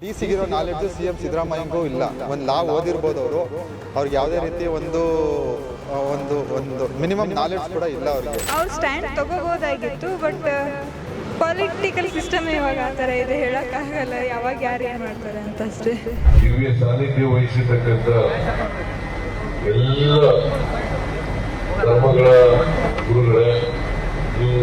D ಸಿಗಿರೋ knowledge C M ಸಿದ್ದರಾಮಯ್ಯಂಗೂ ಇಲ್ಲ. ಒಂದು ಲಾ ಓದಿರ್ಬೋದು ಅವರು. ಅವ್ರಿಗೆ ಯಾವುದೇ ರೀತಿ ಒಂದು ಒಂದು ಒಂದು ಮಿನಿಮಮ್ ನಾಲೆಡ್ಜ್ ಕೂಡ ಇಲ್ಲ ಅವರಿಗೆ. ಅವ್ರು ಸ್ಟ್ಯಾಂಡ್ ತಗೋಬೋದಾಗಿತ್ತು ಬಟ್ ಪೊಲಿಟಿಕಲ್ ಸಿಸ್ಟಮ್ ಇವಾಗ ಆ ಥರ ಇದೆ ಹೇಳೋಕ್ಕಾಗಲ್ಲ ಯಾವಾಗ ಯಾರು ಏನು ಮಾಡ್ತಾರೆ ಅಂತ ಅಷ್ಟೇ. ಸಾನ್ನಿಧ್ಯ ವಹಿಸಿರ್ತಕ್ಕಂಥ ಎಲ್ಲ ಧರ್ಮಗಳ ಗುರುಗಳೇ ನೀವು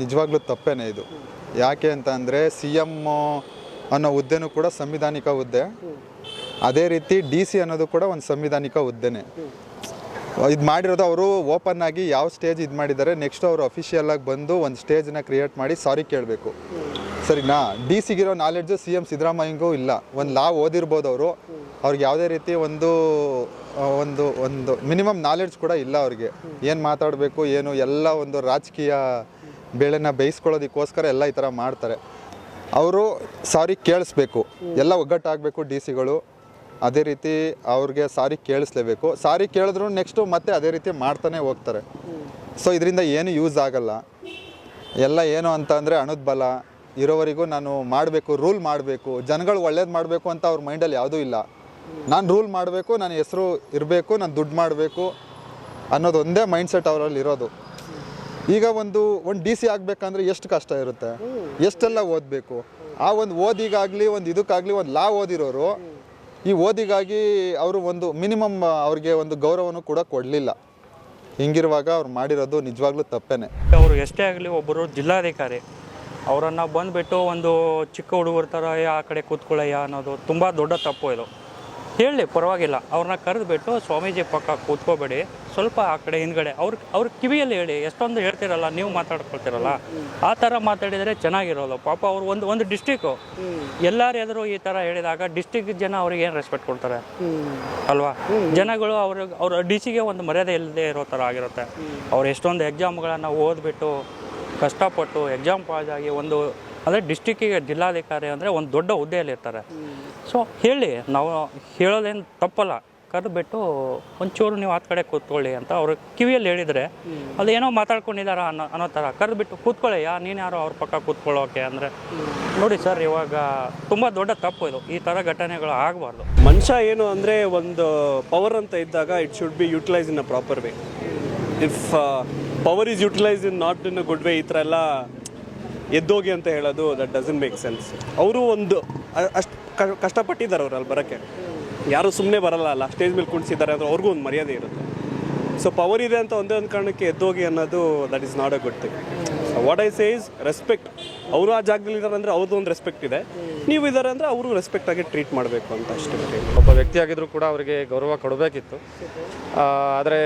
ನಿಜವಾಗ್ಲೂ ತಪ್ಪೇನೆ ಇದು. ಯಾಕೆ ಅಂತ ಅಂದರೆ ಸಿ ಎಂ ಅನ್ನೋ ಹುದ್ದೆನೂ ಕೂಡ ಸಂವಿಧಾನಿಕ ಹುದ್ದೆ. ಅದೇ ರೀತಿ ಡಿ ಸಿ ಅನ್ನೋದು ಕೂಡ ಒಂದು ಸಂವಿಧಾನಿಕ ಹುದ್ದೆನೇ. ಇದು ಮಾಡಿರೋದು ಅವರು ಓಪನ್ ಆಗಿ ಯಾವ ಸ್ಟೇಜ್ ಇದು ಮಾಡಿದ್ದಾರೆ ನೆಕ್ಸ್ಟ್ ಅವರು ಅಫಿಷಿಯಲ್ ಆಗಿ ಬಂದು ಒಂದು ಸ್ಟೇಜ್ನ ಕ್ರಿಯೇಟ್ ಮಾಡಿ ಸಾರಿ ಕೇಳಬೇಕು. ಸರಿನಾ? ಡಿ ಸಿಗಿರೋ ನಾಲೆಡ್ಜು ಸಿ ಎಂ ಸಿದ್ದರಾಮಯ್ಯಂಗೂ ಇಲ್ಲ. ಒಂದು ಲಾ ಓದಿರ್ಬೋದು ಅವರು. ಅವ್ರಿಗೆ ಯಾವುದೇ ರೀತಿ ಒಂದು ಒಂದು ಒಂದು ಮಿನಿಮಮ್ ನಾಲೆಡ್ಜ್ ಕೂಡ ಇಲ್ಲ ಅವ್ರಿಗೆ. ಏನು ಮಾತಾಡಬೇಕು, ಏನು, ಎಲ್ಲ ಒಂದು ರಾಜಕೀಯ ಬೇಳೆನ ಬೇಯಿಸ್ಕೊಳ್ಳೋದಕ್ಕೋಸ್ಕರ ಎಲ್ಲ ಈ ಥರ ಮಾಡ್ತಾರೆ. ಅವರು ಸಾರಿ ಕೇಳಿಸ್ಬೇಕು. ಎಲ್ಲ ಒಗ್ಗಟ್ಟಾಗಬೇಕು ಡಿ ಸಿಗಳು. ಅದೇ ರೀತಿ ಅವ್ರಿಗೆ ಸಾರಿ ಕೇಳಿಸ್ಲೇಬೇಕು. ಸಾರಿ ಕೇಳಿದ್ರು ನೆಕ್ಸ್ಟು ಮತ್ತೆ ಅದೇ ರೀತಿ ಮಾಡ್ತಾನೆ ಹೋಗ್ತಾರೆ. ಸೊ ಇದರಿಂದ ಏನು ಯೂಸ್ ಆಗಲ್ಲ. ಎಲ್ಲ ಏನು ಅಂತ ಅಂದರೆ ಹಣದ ಇರೋವರೆಗೂ ನಾನು ಮಾಡಬೇಕು, ರೂಲ್ ಮಾಡಬೇಕು. ಜನಗಳು ಒಳ್ಳೇದು ಮಾಡಬೇಕು ಅಂತ ಅವ್ರ ಮೈಂಡಲ್ಲಿ ಯಾವುದೂ ಇಲ್ಲ. ನಾನು ರೂಲ್ ಮಾಡಬೇಕು ನನ್ನ ಹೆಸರು ಇರಬೇಕು, ನಾನು ದುಡ್ಡು ಮಾಡಬೇಕು ಅನ್ನೋದೊಂದೇ ಮೈಂಡ್ಸೆಟ್ ಅವರಲ್ಲಿ ಇರೋದು. ಈಗ ಒಂದು ಒಂದು ಡಿ ಸಿ ಆಗಬೇಕಂದ್ರೆ ಎಷ್ಟು ಕಷ್ಟ ಇರುತ್ತೆ? ಎಷ್ಟೆಲ್ಲ ಓದಬೇಕು? ಆ ಒಂದು ಓದಿಗಾಗಲಿ ಒಂದು ಇದಕ್ಕಾಗಲಿ ಒಂದು ಲಾ ಓದಿರೋರು ಈ ಓದಿಗಾಗಿ ಅವರು ಒಂದು ಮಿನಿಮಮ್ ಅವ್ರಿಗೆ ಒಂದು ಗೌರವನು ಕೂಡ ಕೊಡಲಿಲ್ಲ. ಹಿಂಗಿರುವಾಗ ಅವ್ರು ಮಾಡಿರೋದು ನಿಜವಾಗ್ಲೂ ತಪ್ಪೇನೆ. ಅವರು ಎಷ್ಟೇ ಆಗಲಿ ಒಬ್ಬರು ಜಿಲ್ಲಾಧಿಕಾರಿ ಅವರನ್ನು ಬಂದುಬಿಟ್ಟು ಒಂದು ಚಿಕ್ಕ ಹುಡುಗರ ಥರ "ಏ, ಆ ಕಡೆ ಕೂತ್ಕೊಳ್ಳಯ್ಯ ಅನ್ನೋದು ತುಂಬ ದೊಡ್ಡ ತಪ್ಪು ಇದು. ಹೇಳಿ ಪರವಾಗಿಲ್ಲ. ಅವ್ರನ್ನ ಕರೆದುಬಿಟ್ಟು ಸ್ವಾಮೀಜಿ ಪಕ್ಕ ಕೂತ್ಕೋಬೇಡಿ. ಸ್ವಲ್ಪ ಆ ಕಡೆ ಹಿಂದ್ಗಡೆ. ಅವ್ರ ಅವ್ರ ಕಿವಿಯಲ್ಲಿ ಹೇಳಿ, ಎಷ್ಟೊಂದು ಹೇಳ್ತಿರಲ್ಲ, ನೀವು ಮಾತಾಡ್ಕೊಳ್ತಿರಲ್ಲ. ಆ ಥರ ಮಾತಾಡಿದರೆ ಚೆನ್ನಾಗಿರೋಲ್ಲ. ಪಾಪ ಅವ್ರು ಒಂದು ಒಂದು ಡಿಸ್ಟಿಕ್ಕು ಎಲ್ಲರೂ ಎದುರು ಈ ಥರ ಹೇಳಿದಾಗ ಡಿಸ್ಟಿಕ್ ಜನ ಅವ್ರಿಗೆ ಏನು ರೆಸ್ಪೆಕ್ಟ್ ಕೊಡ್ತಾರೆ? ಅಲ್ವಾ? ಜನಗಳು ಅವ್ರ ಅವ್ರ ಡಿ ಸಿಗೆ ಒಂದು ಮರ್ಯಾದೆ ಇಲ್ಲದೆ ಇರೋ ಥರ ಆಗಿರುತ್ತೆ. ಅವ್ರು ಎಷ್ಟೊಂದು ಎಕ್ಸಾಮ್ಗಳನ್ನು ಓದ್ಬಿಟ್ಟು ಕಷ್ಟಪಟ್ಟು ಎಕ್ಸಾಮ್ ಪಾಸ್ ಆಗಿ ಒಂದು, ಅಂದರೆ ಡಿಸ್ಟಿಕ್ಕಿಗೆ ಜಿಲ್ಲಾಧಿಕಾರಿ ಅಂದರೆ ಒಂದು ದೊಡ್ಡ ಹುದ್ದೆಯಲ್ಲಿ ಇರ್ತಾರೆ ಸೊ ಹೇಳಿ ನಾವು ಹೇಳೋದೇನು ತಪ್ಪಲ್ಲ. ಕರೆದುಬಿಟ್ಟು ಒಂಚೂರು ನೀವು ಆ ಕಡೆ ಕೂತ್ಕೊಳ್ಳಿ ಅಂತ ಅವರು ಕಿವಿಯಲ್ಲಿ ಹೇಳಿದರೆ ಅದು ಏನೋ ಮಾತಾಡ್ಕೊಂಡಿದ್ದಾರ ಅನ್ನೋ ಅನ್ನೋ ಥರ. ಕರೆದುಬಿಟ್ಟು ಕೂತ್ಕೊಳ್ಳಿ ಯಾ ನೀನು ಯಾರೋ ಅವ್ರ ಪಕ್ಕ ಕೂತ್ಕೊಳ್ಳೋಕೆ ಅಂದರೆ. ನೋಡಿ ಸರ್ ಇವಾಗ ತುಂಬ ದೊಡ್ಡ ತಪ್ಪು ಇದು. ಈ ಥರ ಘಟನೆಗಳು ಆಗಬಾರ್ದು. ಮನುಷ್ಯ ಏನು ಅಂದರೆ ಒಂದು ಪವರ್ ಅಂತ ಇದ್ದಾಗ it should be utilise in a proper way if power is utilise in not in a good way ಈ ಥರ ಎಲ್ಲ ಎದ್ದೋಗಿ ಅಂತ ಹೇಳೋದು ದಟ್ ಡಸನ್ ಮೇಕ್ ಸೆನ್ಸ್ ಅವರು ಒಂದು ಅಷ್ಟು ಕಷ್ಟಪಟ್ಟಿದ್ದಾರೆ ಅವ್ರು ಅಲ್ಲಿ ಬರೋಕ್ಕೆ. ಯಾರು ಸುಮ್ಮನೆ ಬರಲ್ಲ ಅಲ್ಲ ಸ್ಟೇಜ್ ಮೇಲೆ ಕುಣಿಸಿದ್ದಾರೆ ಅಂದ್ರೆ ಅವ್ರಿಗೂ ಒಂದು ಮರ್ಯಾದೆ ಇರುತ್ತೆ. ಸೊ ಪವರ್ ಇದೆ ಅಂತ ಒಂದೇ ಒಂದು ಕಾರಣಕ್ಕೆ ಎದ್ದೋಗಿ ಅನ್ನೋದು that is not a good thing what I say is respect ಅವರು ಆ ಜಾಗದಲ್ಲಿ ಇದ್ದಾರೆ ಅಂದರೆ ಅವ್ರದ್ದು ಒಂದು ರೆಸ್ಪೆಕ್ಟ್ ಇದೆ. ನೀವು ಇದ್ದಾರೆ ಅಂದರೆ ಅವರು ರೆಸ್ಪೆಕ್ಟ್ ಆಗಿ ಟ್ರೀಟ್ ಮಾಡಬೇಕು ಅಂತ ಅಷ್ಟೇ. ಒಬ್ಬ ವ್ಯಕ್ತಿ ಆಗಿದ್ರು ಕೂಡ ಅವರಿಗೆ ಗೌರವ ಕೊಡಬೇಕಿತ್ತು. ಆದರೆ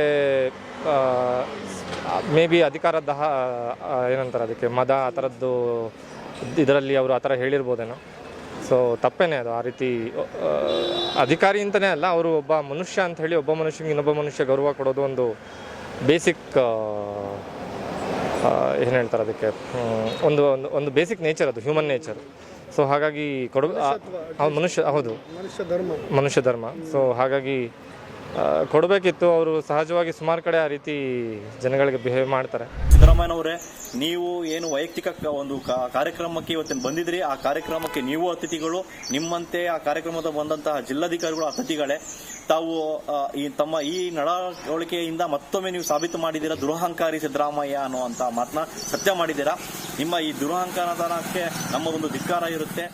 ಮೇ ಬಿ ಅಧಿಕಾರದ ಹ- ಆ, ಏನಂತಾರೆ ಅದಕ್ಕೆ ಮದ ಆ ಥರದ್ದು ಇದರಲ್ಲಿ ಅವರು ಆ ಥರ ಹೇಳಿರ್ಬೋದೇನೋ. ಸೊ ತಪ್ಪೇನೆ ಅದು ಆ ರೀತಿ ಅಧಿಕಾರಿ ಅಂತಲೇ ಅಲ್ಲ ಅವರು ಒಬ್ಬ ಮನುಷ್ಯ ಅಂತ ಹೇಳಿ ಒಬ್ಬ ಮನುಷ್ಯನಿಗೆ ಇನ್ನೊಬ್ಬ ಮನುಷ್ಯ ಗೌರವ ಕೊಡೋದು ಒಂದು ಬೇಸಿಕ್ ಏನು ಹೇಳ್ತಾರೆ ಅದಕ್ಕೆ ಒಂದು ಒಂದು ಒಂದು ಬೇಸಿಕ್ ನೇಚರ್ ಅದು ಹ್ಯೂಮನ್ ನೇಚರ್ ಸೊ ಹಾಗಾಗಿ ಕೊಡ ಮನುಷ್ಯ ಹೌದು. ಮನುಷ್ಯ ಧರ್ಮ. ಸೊ ಹಾಗಾಗಿ ಕೊಡಬೇಕಿತ್ತು. ಅವರು ಸಹಜವಾಗಿ ಸುಮಾರು ಕಡೆ ಆ ರೀತಿ ಜನಗಳಿಗೆ ಬಿಹೇವ್ ಮಾಡ್ತಾರೆ. ಸಿದ್ದರಾಮಯ್ಯನವರೇ, ನೀವು ಏನು ವೈಯಕ್ತಿಕ ಒಂದು ಕಾರ್ಯಕ್ರಮಕ್ಕೆ ಇವತ್ತಿನ ಬಂದಿದ್ರಿ. ಆ ಕಾರ್ಯಕ್ರಮಕ್ಕೆ ನೀವು ಅತಿಥಿಗಳು, ನಿಮ್ಮಂತೆ ಆ ಕಾರ್ಯಕ್ರಮದ ಬಂದಂತಹ ಜಿಲ್ಲಾಧಿಕಾರಿಗಳು ಅತಿಥಿಗಳೇ. ತಾವು ಈ ತಮ್ಮ ಈ ನಡವಳಿಕೆಯಿಂದ ಮತ್ತೊಮ್ಮೆ ನೀವು ಸಾಬೀತು ಮಾಡಿದ್ದೀರಾ? ದುರಹಂಕಾರಿ ಸಿದ್ದರಾಮಯ್ಯ ಅನ್ನುವಂತ ಮಾತನ್ನ ಸತ್ಯ ಮಾಡಿದ್ದೀರಾ? ನಿಮ್ಮ ಈ ದುರಹಂಕಾರದಕ್ಕೆ ನಮ್ಮ ಒಂದು ಧಿಕ್ಕಾರ ಇರುತ್ತೆ.